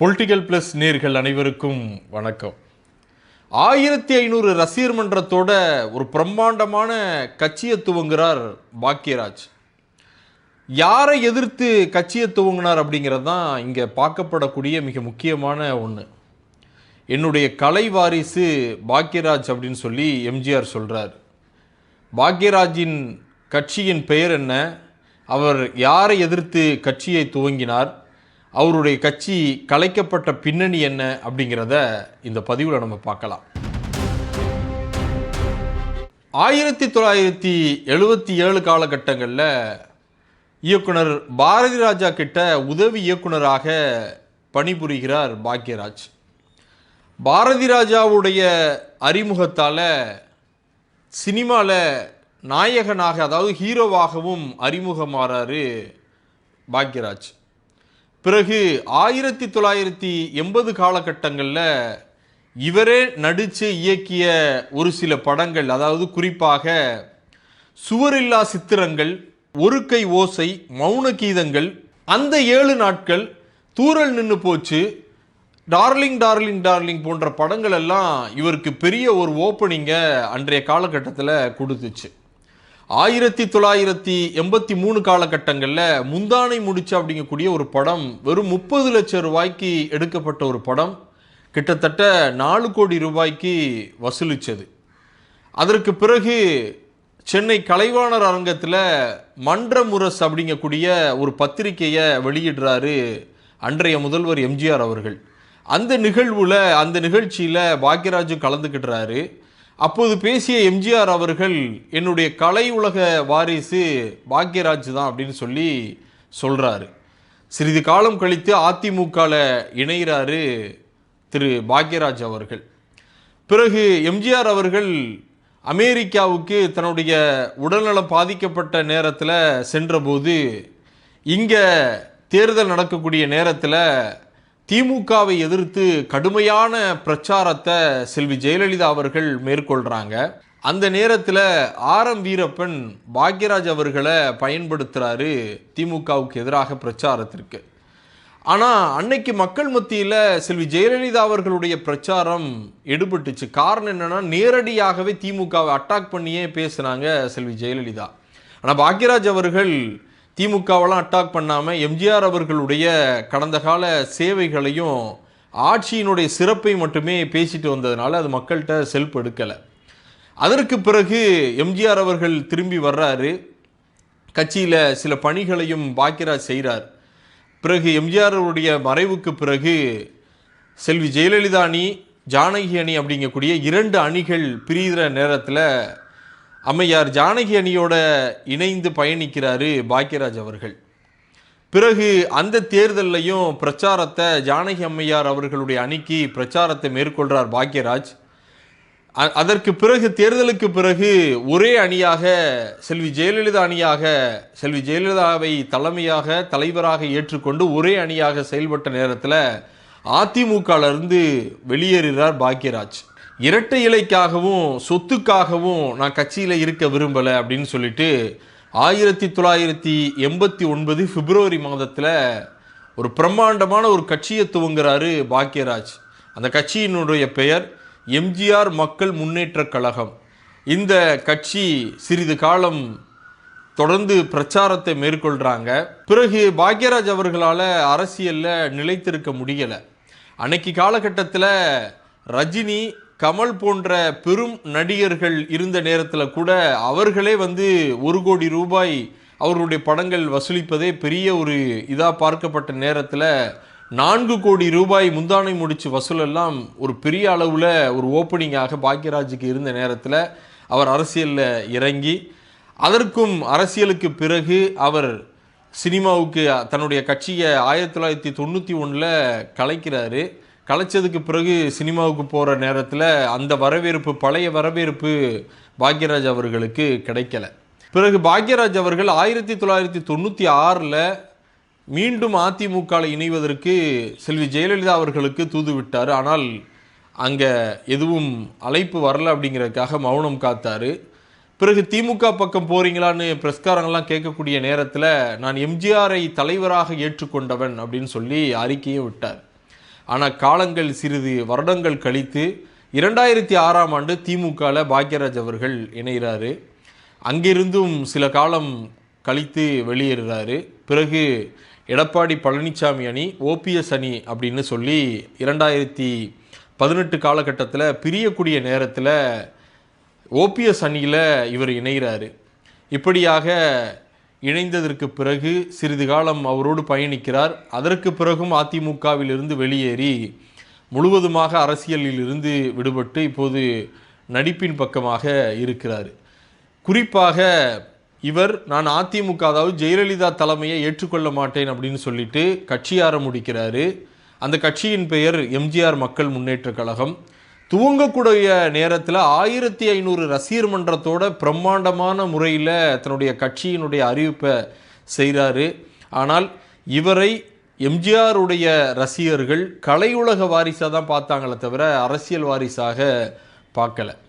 Political plus நேர்கள் அனைவருக்கும் வணக்கம். ஆயிரத்தி ஐநூறு ரசிகர் மன்றத்தோட ஒரு பிரம்மாண்டமான கட்சியை துவங்குகிறார் பாக்கியராஜ் யாரை எதிர்த்து கட்சியை துவங்கினார் அப்படிங்கிறது தான் இங்கே பார்க்கப்படக்கூடிய மிக முக்கியமான ஒன்று என்னுடைய கலை வாரிசு பாக்கியராஜ் அப்படின்னு சொல்லி எம்ஜிஆர் சொல்கிறார் பாக்யராஜின் கட்சியின் பெயர் என்ன? அவர் யாரை எதிர்த்து கட்சியை துவங்கினார்? அவருடைய கட்சி கலைக்கப்பட்ட பின்னணி என்ன அப்படிங்கிறத இந்த பதிவில் நம்ம பார்க்கலாம். ஆயிரத்தி தொள்ளாயிரத்தி எழுபத்தி ஏழு காலகட்டங்களில் இயக்குனர் பாரதி ராஜா கிட்ட உதவி இயக்குனராக பணிபுரிகிறார் பாக்யராஜ். பாரதி ராஜாவுடைய அறிமுகத்தால் சினிமாவில் நாயகனாக அதாவது ஹீரோவாகவும் அறிமுகமாறாரு பாக்யராஜ். பிறகு ஆயிரத்தி தொள்ளாயிரத்தி எண்பது காலகட்டங்களில் இவரே நடித்து இயக்கிய ஒரு சில படங்கள் அதாவது குறிப்பாக சுவரில்லா சித்திரங்கள் ஒரு கை ஓசை மௌன கீதங்கள் அந்த ஏழு நாட்கள் தூரல் நின்று போச்சு டார்லிங் டார்லிங் டார்லிங் போன்ற படங்கள் எல்லாம் இவருக்கு பெரிய ஒரு ஓப்பனிங்கை அன்றைய காலகட்டத்தில் கொடுத்துச்சு. ஆயிரத்தி தொள்ளாயிரத்தி எண்பத்தி மூணு காலகட்டங்களில் முந்தானை முடிச்சு அப்படிங்கக்கூடிய ஒரு படம் வெறும் முப்பது லட்சம் ரூபாய்க்கு எடுக்கப்பட்ட ஒரு படம் கிட்டத்தட்ட நாலு கோடி ரூபாய்க்கு வசூலித்தது அதற்கு பிறகு சென்னை கலைவாணர் அரங்கத்தில் மன்ற அப்படிங்கக்கூடிய ஒரு பத்திரிகையை வெளியிடுறாரு அன்றைய முதல்வர் எம்ஜிஆர் அவர்கள். அந்த நிகழ்வில் அந்த நிகழ்ச்சியில் பாக்யராஜு கலந்துக்கிட்டுறாரு அப்போது பேசிய எம்ஜிஆர் அவர்கள் என்னுடைய கலை உலக வாரிசு பாக்யராஜ் தான் அப்படின்னு சொல்லி சொல்கிறாரு சிறிது காலம் கழித்து அதிமுகவில் இணைகிறாரு திரு பாக்யராஜ் அவர்கள். பிறகு எம்ஜிஆர் அவர்கள் அமெரிக்காவுக்கு தன்னுடைய உடல்நலம் பாதிக்கப்பட்ட நேரத்தில் சென்றபோது இங்கே தேர்தல் நடக்கக்கூடிய நேரத்தில் திமுகவை எதிர்த்து கடுமையான பிரச்சாரத்தை செல்வி ஜெயலலிதா அவர்கள் மேற்கொள்கிறாங்க அந்த நேரத்தில் ஆர் எம் வீரப்பன் பாக்யராஜ் அவர்களை பயன்படுத்துகிறாரு திமுகவுக்கு எதிராக பிரச்சாரத்திற்கு. ஆனால் அன்னைக்கு மக்கள் மத்தியில் செல்வி ஜெயலலிதா அவர்களுடைய பிரச்சாரம் எடுபட்டுச்சு. காரணம் என்னன்னா நேரடியாகவே திமுகவை அட்டாக் பண்ணியே பேசுனாங்க செல்வி ஜெயலலிதா. ஆனால் பாக்யராஜ் அவர்கள் திமுகவெல்லாம் அட்டாக் பண்ணாமல் எம்ஜிஆர் அவர்களுடைய கடந்த கால சேவைகளையும் ஆட்சியினுடைய சிறப்பை மட்டுமே பேசிட்டு வந்ததுனால அது மக்கள்கிட்ட செல்ப் எடுக்கலை. அதற்கு பிறகு எம்ஜிஆர் அவர்கள் திரும்பி வர்றாரு. கட்சியில் சில பணிகளையும் பாக்கியராஜ் செய்கிறார் பிறகு எம்ஜிஆர் அவருடைய மறைவுக்கு பிறகு செல்வி ஜெயலலிதா அணி ஜானகி அணி அப்படிங்கக்கூடிய இரண்டு அணிகள் பிரிகிற நேரத்தில் அம்மையார் ஜானகி அணியோட இணைந்து பயணிக்கிறாரு பாக்யராஜ் அவர்கள். பிறகு அந்த தேர்தல்லையும் பிரச்சாரத்தை ஜானகி அம்மையார் அவர்களுடைய அணிக்கு பிரச்சாரத்தை மேற்கொள்றார் பாக்யராஜ். அதற்கு பிறகு தேர்தலுக்கு பிறகு ஒரே அணியாக செல்வி ஜெயலலிதா அணியாக செல்வி ஜெயலலிதாவை தலைமையாக தலைவராக ஏற்றுக்கொண்டு ஒரே அணியாக செயல்பட்ட நேரத்தில் அதிமுகலேருந்து வெளியேறுகிறார் பாக்யராஜ். இரட்டை இலைக்காகவும் சொத்துக்காகவும் நான் கட்சியில் இருக்க விரும்பலை அப்படின்னு சொல்லிட்டு ஆயிரத்தி தொள்ளாயிரத்தி எண்பத்தி ஒன்பது பிப்ரவரி மாதத்தில் ஒரு பிரம்மாண்டமான ஒரு கட்சியை துவங்குறாரு பாக்யராஜ். அந்த கட்சியினுடைய பெயர் எம்ஜிஆர் மக்கள் முன்னேற்ற கழகம். இந்த கட்சி சிறிது காலம் தொடர்ந்து பிரச்சாரத்தை மேற்கொள்கிறாங்க பிறகு பாக்யராஜ் அவர்களால் அரசியலில் நிலைத்திருக்க முடியலை. அன்னைக்கு காலகட்டத்தில் ரஜினி கமல் போன்ற பெரும் நடிகர்கள் இருந்த நேரத்தில் கூட அவர்களே வந்து ஒரு கோடி ரூபாய் அவர்களுடைய படங்கள் வசூலிப்பதே பெரிய ஒரு இதாக பார்க்கப்பட்ட நேரத்தில் நான்கு கோடி ரூபாய் முந்தானை முடிச்சு வசூலெல்லாம் ஒரு பெரிய அளவில் ஒரு ஓப்பனிங்காக பாக்யராஜுக்கு இருந்த நேரத்தில் அவர் அரசியலில் இறங்கி அதற்கும் அரசியலுக்கு பிறகு அவர் சினிமாவுக்கு தன்னுடைய கட்சியை ஆயிரத்தி தொள்ளாயிரத்தி தொண்ணூற்றி ஒன்றில் கலைக்கிறாரு. கலைச்சதுக்கு பிறகு சினிமாவுக்கு போகிற நேரத்தில் அந்த வரவேற்பு பழைய வரவேற்பு பாக்யராஜ் அவர்களுக்கு கிடைக்கல. பிறகு பாக்யராஜ் அவர்கள் ஆயிரத்தி தொள்ளாயிரத்தி தொண்ணூற்றி ஆறில் மீண்டும் அதிமுகவில் இணைவதற்கு செல்வி ஜெயலலிதா அவர்களுக்கு தூது விட்டார். ஆனால் அங்கே எதுவும் அழைப்பு வரல அப்படிங்கிறதுக்காக மௌனம் காத்தார். பிறகு திமுக பக்கம் போகிறீங்களான்னு பிரஸ்காரங்கள்லாம் கேட்கக்கூடிய நேரத்தில் நான் எம்ஜிஆரை தலைவராக ஏற்றுக்கொண்டவன் அப்படின்னு சொல்லி அறிக்கையை விட்டார். ஆனால் காலங்கள் சிறிது வருடங்கள் கழித்து இரண்டாயிரத்தி ஆறாம் ஆண்டு திமுகவில் பாக்யராஜ் அவர்கள் இணைகிறாரு அங்கிருந்தும் சில காலம் கழித்து வெளியேறுறாரு. பிறகு எடப்பாடி பழனிசாமி அணி ஓபிஎஸ் அணி அப்படின்னு சொல்லி இரண்டாயிரத்தி பதினெட்டு காலகட்டத்தில் பிரியக்கூடிய நேரத்தில் ஓபிஎஸ் அணியில் இவர் இணைகிறாரு இப்படியாக இணைந்ததற்கு பிறகு சிறிது காலம் அவரோடு பயணிக்கிறார். அதற்கு பிறகும் அதிமுகவிலிருந்து வெளியேறி முழுவதுமாக அரசியலில் இருந்து விடுபட்டு இப்போது நடிப்பின் பக்கமாக இருக்கிறார். குறிப்பாக இவர் நான் அதிமுக அதாவது ஜெயலலிதா தலைமையை ஏற்றுக்கொள்ள மாட்டேன் அப்படின்னு சொல்லிட்டு கட்சி ஆரம்பிக்கிறாரு. அந்த கட்சியின் பெயர் எம்ஜிஆர் மக்கள் முன்னேற்ற கழகம். துவங்கக்கூடிய நேரத்தில் ஆயிரத்தி ஐநூறு ரசிகர் மன்றத்தோட பிரம்மாண்டமான முறையில் தன்னுடைய கட்சியினுடைய அறிவிப்பை செய்கிறாரு ஆனால் இவரை எம்ஜிஆருடைய ரசிகர்கள் கலையுலக வாரிசாக தான் பார்த்தாங்களே தவிர அரசியல் வாரிசாக பார்க்கல.